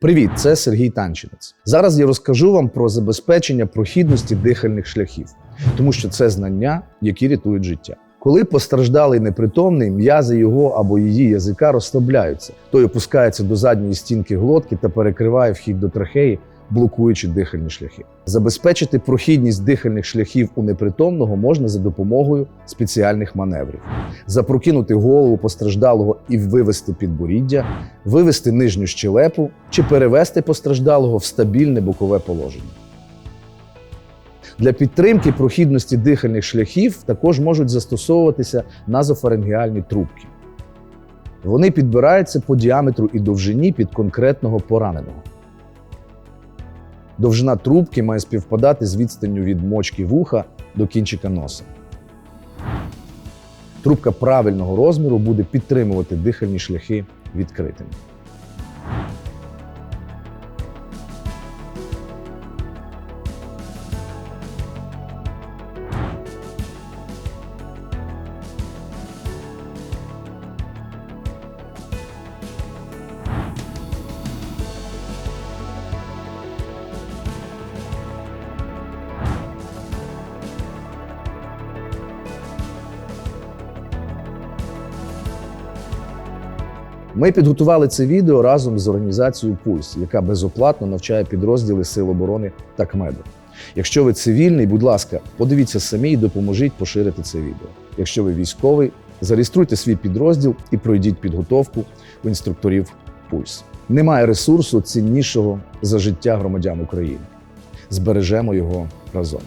Привіт, це Сергій Танчинець. Зараз я розкажу вам про забезпечення прохідності дихальних шляхів, тому що це знання, які рятують життя. Коли постраждалий непритомний, м'язи його або її язика розслабляються, той опускається до задньої стінки глотки та перекриває вхід до трахеї, блокуючи дихальні шляхи. Забезпечити прохідність дихальних шляхів у непритомного можна за допомогою спеціальних маневрів запрокинути голову постраждалого і вивести підборіддя, вивести нижню щелепу чи перевести постраждалого в стабільне бокове положення. Для підтримки прохідності дихальних шляхів також можуть застосовуватися назофарингеальні трубки. Вони підбираються по діаметру і довжині під конкретного пораненого. Довжина трубки має співпадати з відстанню від мочки вуха до кінчика носа. Трубка правильного розміру буде підтримувати дихальні шляхи відкритими. Ми підготували це відео разом з організацією Пульс, яка безоплатно навчає підрозділи Сил оборони та КМЕДу. Якщо ви цивільний, будь ласка, подивіться самі і допоможіть поширити це відео. Якщо ви військовий, зареєструйте свій підрозділ і пройдіть підготовку у інструкторів Пульс. Немає ресурсу ціннішого за життя громадян України. Збережемо його разом.